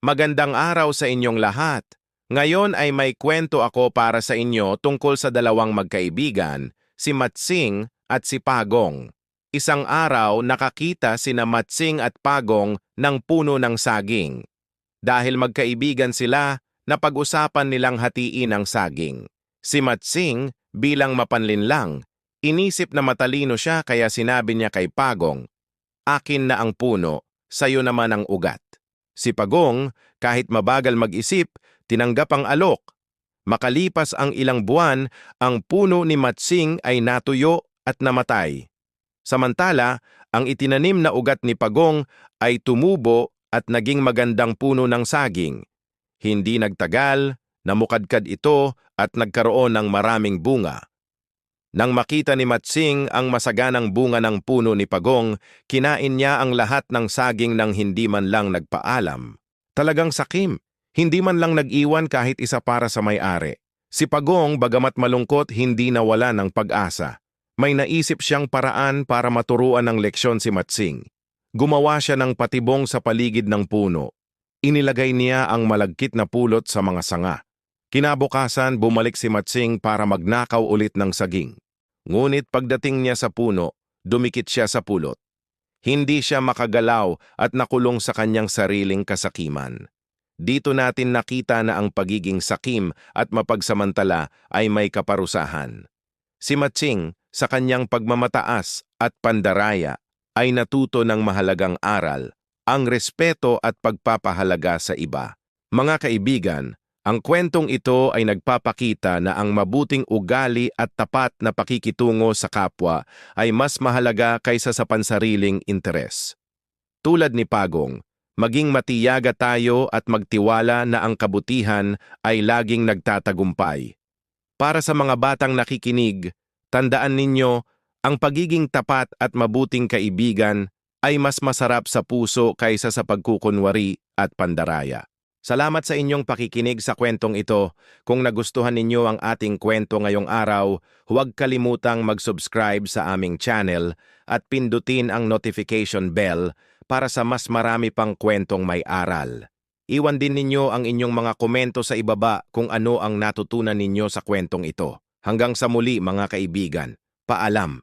Magandang araw sa inyong lahat. Ngayon ay may kwento ako para sa inyo tungkol sa dalawang magkaibigan, si Matsing at si Pagong. Isang araw nakakita sina Matsing at Pagong ng puno ng saging. Dahil magkaibigan sila, napag-usapan nilang hatiin ang saging. Si Matsing, bilang mapanlinlang, inisip na matalino siya kaya sinabi niya kay Pagong, Akin na ang puno, sayo naman ang ugat. Si Pagong, kahit mabagal mag-isip, tinanggap ang alok. Makalipas ang ilang buwan, ang puno ni Matsing ay natuyo at namatay. Samantala, ang itinanim na ugat ni Pagong ay tumubo at naging magandang puno ng saging. Hindi nagtagal, namukadkad ito at nagkaroon ng maraming bunga. Nang makita ni Matsing ang masaganang bunga ng puno ni Pagong, kinain niya ang lahat ng saging nang hindi man lang nagpaalam. Talagang sakim, hindi man lang nag-iwan kahit isa para sa may-ari. Si Pagong, bagamat malungkot, hindi nawala ng pag-asa. May naisip siyang paraan para maturuan ng leksyon si Matsing. Gumawa siya ng patibong sa paligid ng puno. Inilagay niya ang malagkit na pulot sa mga sanga. Kinabukasan, bumalik si Matsing para magnakaw ulit ng saging. Ngunit pagdating niya sa puno, dumikit siya sa pulot. Hindi siya makagalaw at nakulong sa kanyang sariling kasakiman. Dito natin nakita na ang pagiging sakim at mapagsamantala ay may kaparusahan. Si Matsing, sa kanyang pagmamataas at pandaraya, ay natuto ng mahalagang aral, ang respeto at pagpapahalaga sa iba. Mga kaibigan, ang kwentong ito ay nagpapakita na ang mabuting ugali at tapat na pakikitungo sa kapwa ay mas mahalaga kaysa sa pansariling interes. Tulad ni Pagong, maging matiyaga tayo at magtiwala na ang kabutihan ay laging nagtatagumpay. Para sa mga batang nakikinig, tandaan ninyo, ang pagiging tapat at mabuting kaibigan ay mas masarap sa puso kaysa sa pagkukunwari at pandaraya. Salamat sa inyong pakikinig sa kwentong ito. Kung nagustuhan ninyo ang ating kwento ngayong araw, huwag kalimutang mag-subscribe sa aming channel at pindutin ang notification bell para sa mas marami pang kwentong may aral. Iwan din ninyo ang inyong mga komento sa ibaba kung ano ang natutunan ninyo sa kwentong ito. Hanggang sa muli mga kaibigan, paalam.